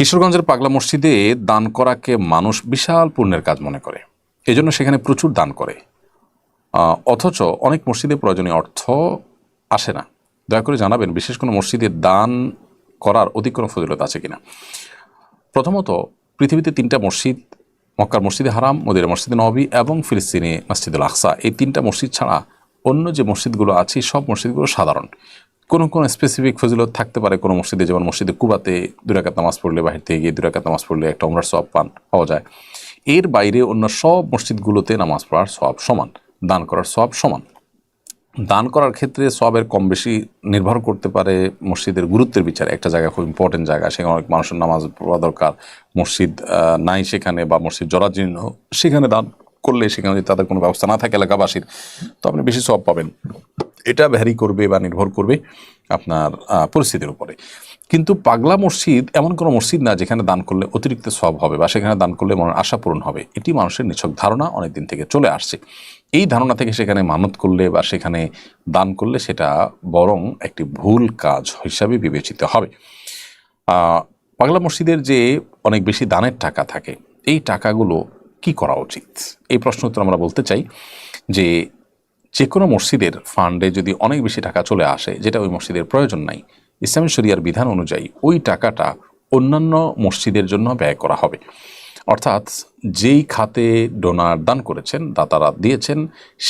কিশোরগঞ্জের পাগলা মসজিদে দান করাকে মানুষ বিশাল পুণ্যের কাজ মনে করে। এজন্য সেখানে প্রচুর দান করে। অথচ অনেক মসজিদে প্রয়োজনীয় অর্থ আসে না। দয়া করে জানাবেন, বিশেষ কোনো মসজিদে দান করার অধিক কোনো ফজিলত আছে কিনা? প্রথমত, পৃথিবীতে তিনটা মসজিদ, মক্কার মসজিদে হারাম মদিরা মসজিদে নবী এবং ফিলিস্তিনি মসজিদুল আকসা। এই তিনটা মসজিদ ছাড়া অন্য যে মসজিদগুলো আছে, সব মসজিদগুলো সাধারণ। কোনো কোনো স্পেসিফিক ফজিলত থাকতে পারে কোনো মসজিদে, যেমন মসজিদে কুবাতে দুরাকাত নামাজ পড়লে বাহির থেকে গিয়ে দুরাকাত নামাজ পড়লে একটা উমরার সব পান, পাওয়া যায়। এর বাইরে অন্য সব মসজিদগুলোতে নামাজ পড়ার সব সমান, দান করার সব সমান। দান করার ক্ষেত্রে সবের কম বেশি নির্ভর করতে পারে মসজিদের গুরুত্বের বিচারে। একটা জায়গা খুব ইম্পর্টেন্ট জায়গা, সেখানে অনেক মানুষের নামাজ পড়া দরকার। মসজিদ নাই সেখানে বা মসজিদ জরাজীর্ণ, সেখানে দান করলে সেখানে যদি তাদের কোনো ব্যবস্থা না থাকে এলাকাবাসীর, তো আপনি বেশি সব পাবেন। এটা ভ্যারি করবে বা নির্ভর করবে আপনার পরিস্থিতির উপরে। কিন্তু পাগলা মসজিদ এমন কোনো মসজিদ না যেখানে দান করলে অতিরিক্ত সব হবে বা সেখানে দান করলে মনের আশা পূরণ হবে। এটি মানুষের নিছক ধারণা অনেক দিন থেকে চলে আসছে। এই ধারণা থেকে সেখানে মানত করলে বা সেখানে দান করলে সেটা বরং একটি ভুল কাজ হিসাবে বিবেচিত হবে। পাগলা মসজিদের যে অনেক বেশি দানের টাকা থাকে, এই টাকাগুলো কি করা উচিত? এই প্রশ্ন উত্তর আমরা বলতে চাই যে যে কোনো মসজিদের ফান্ডে যদি অনেক বেশি টাকা চলে আসে, যেটা ওই মসজিদের প্রয়োজন নাই, ইসলামী শরিয়ার বিধান অনুযায়ী ওই টাকাটা অন্যান্য মসজিদের জন্য ব্যয় করা হবে। অর্থাৎ যেই খাতে ডোনার দান করেছেন, দাতারা দিয়েছেন,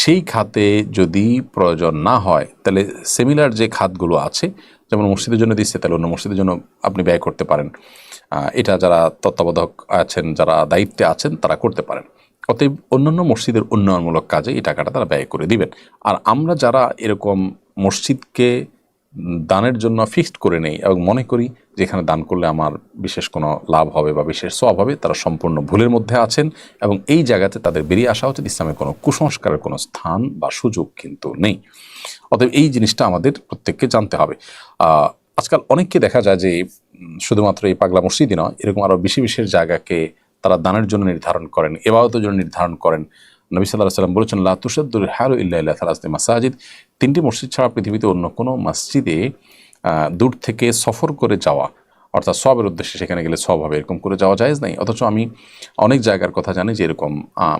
সেই খাতে যদি প্রয়োজন না হয়, তাহলে সিমিলার যে খাতগুলো আছে, যেমন মসজিদের জন্য দিচ্ছে, তাহলে অন্য মসজিদের জন্য আপনি ব্যয় করতে পারেন। এটা যারা তত্ত্বাবধায়ক আছেন, যারা দায়িত্বে আছেন, তারা করতে পারেন। অতএব অন্যান্য মসজিদের উন্নয়নমূলক কাজে এই টাকাটা তারা ব্যয় করে দিবেন। আর আমরা যারা এরকম মসজিদকে দানের জন্য ফিক্সড করে নেই এবং মনে করি যেখানে দান করলে আমার বিশেষ কোনো লাভ হবে বা বিশেষ সব হবে, তারা সম্পূর্ণ ভুলের মধ্যে আছেন এবং এই জায়গাতে তাদের বেরিয়ে আসা উচিত। ইসলামের কোনো কুসংস্কারের কোনো স্থান বা সুযোগ কিন্তু নেই। অতএব এই জিনিসটা আমাদের প্রত্যেককে জানতে হবে। আজকাল অনেককে দেখা যায় যে শুধুমাত্র এই পাগলা মসজিদই নয়, এরকম আরও বেশি বিশেষ জায়গাকে তারা দানের জন্য নির্ধারণ করেন, এবাদতের জন্য নির্ধারণ করেন। নবী সাল্লাহ সাল্লাম বলেছেন লাতুসাদ্দুর হ্যারো ইল্লা ইল্লা থালাস্তি মাসাজিদ। তিনটি মসজিদ ছাড়া পৃথিবীতে অন্য কোনো মসজিদে দূর থেকে সফর করে যাওয়া, অর্থাৎ সবের উদ্দেশ্যে সেখানে গেলে সব হবে, এরকম করে যাওয়া যায় নাই। অথচ আমি অনেক জায়গার কথা জানি যে এরকম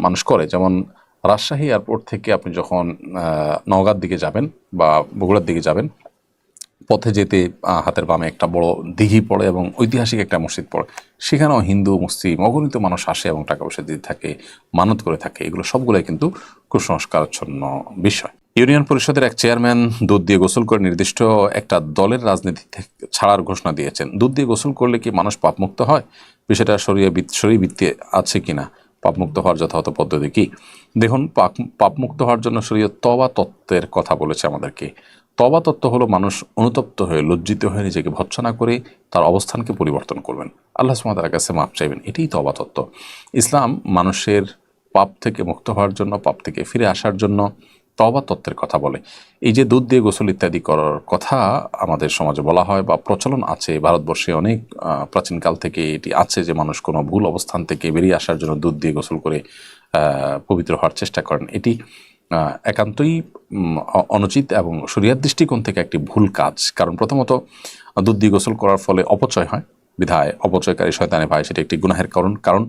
মানুষ করে। যেমন রাজশাহী এয়ারপোর্ট থেকে আপনি যখন নওগাঁর দিকে যাবেন বা বগুড়ার দিকে যাবেন পথে যেতে হাতের বামে একটা বড় দিঘি পড়ে এবং ঐতিহাসিক একটা মসজিদ পড়ে। সেখানেও হিন্দু, মুসলিম, অগণিত মানুষ আসে এবং টাকা পয়সা দিতে থাকে, মানত করে থাকে। এগুলো সবগুলোই কিন্তু কুসংস্কারচ্ছন্ন বিষয়। ইউনিয়ন পরিষদের এক চেয়ারম্যান দুধ দিয়ে গোসল করে নির্দিষ্ট একটা দলের রাজনীতি ছাড়ার ঘোষণা দিয়েছেন। দুধ দিয়ে গোসল করলে কি মানুষ পাপমুক্ত হয়? বিষয়টা সরিয়ে শরীরবৃত্তি আছে কিনা? পাপমুক্ত হওয়ার যথাযথ পদ্ধতি কি? দেখুন, পাপ, পাপমুক্ত হওয়ার জন্য শরীয় তবা তত্ত্বের কথা বলেছে আমাদেরকে। তবা তত্ত্ব হলো মানুষ অনুতপ্ত হয়ে লজ্জিত হয়ে নিজেকে ভৎসনা করে তার অবস্থানকে পরিবর্তন করবেন। আল্লাহ সুমাতার কাছে মাপ চাইবেন, এটাই তবা তত্ত্ব ইসলাম মানুষের পাপ থেকে মুক্ত হওয়ার জন্য, পাপ থেকে ফিরে আসার জন্য তবা তত্ত্বের কথা বলে। এই যে দুধ দিয়ে গোসল ইত্যাদি করার কথা আমাদের সমাজে বলা হয় বা প্রচলন আছে, ভারতবর্ষে অনেক প্রাচীনকাল থেকে এটি আছে যে মানুষ কোনো ভুল অবস্থান থেকে বেরিয়ে আসার জন্য দুধ দিয়ে গোসল করে পবিত্র হওয়ার চেষ্টা করেন। এটি একান্তই অনুচিত এবং শরিয়ার দৃষ্টিকোণ থেকে একটি ভুল কাজ। কারণ প্রথমত দুধ দিয়ে গোসল করার ফলে অপচয় হয়, বিধায় অপচয়কারী শয়তানে ভাই সেটি একটি গুনাহের কারণ। কারণ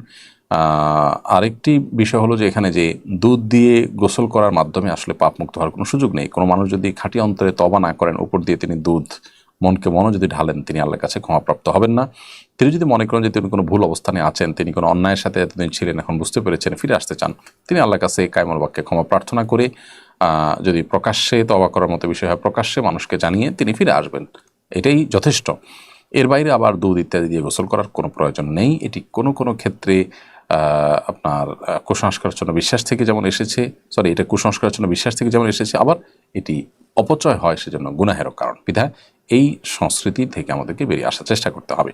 আরেকটি বিষয় হলো যে এখানে যে দুধ দিয়ে গোসল করার মাধ্যমে আসলে পাপ মুক্ত হওয়ার কোনো সুযোগ নেই। কোনো মানুষ যদি খাঁটি অন্তরে তবা না করেন, উপর দিয়ে তিনি দুধ মনকে মনও যদি ঢালেন, তিনি আল্লাহর কাছে ক্ষমাপ্রাপ্ত হবেন না। তিনি যদি মনে করেন যে তিনি কোনো ভুল অবস্থানে আছেন, তিনি কোনো অন্যায়ের সাথে এতদিন ছিলেন, এখন বুঝতে পেরেছেন, ফিরে আসতে চান, তিনি আল্লাহর কাছে কায়মল বাক্যে ক্ষমা প্রার্থনা করে যদি প্রকাশ্যে তবা করার মতো বিষয় হয়, প্রকাশ্যে মানুষকে জানিয়ে তিনি ফিরে আসবেন। এটাই যথেষ্ট। এর বাইরে আবার দুধ ইত্যাদি দিয়ে গোসল করার কোনো প্রয়োজন নেই। এটি কোনো কোনো ক্ষেত্রে আপনার কুসংস্কারের জন্য বিশ্বাস থেকে যেমন এসেছে, সরি, এটা কুসংস্কারের জন্য বিশ্বাস থেকে যেমন এসেছে, আবার এটি অপচয় হয়, সেজন্য গুনাহেরও কারণ। বিধায় এই সংস্কৃতি থেকে আমাদেরকে বেরিয়ে আসার চেষ্টা করতে হবে।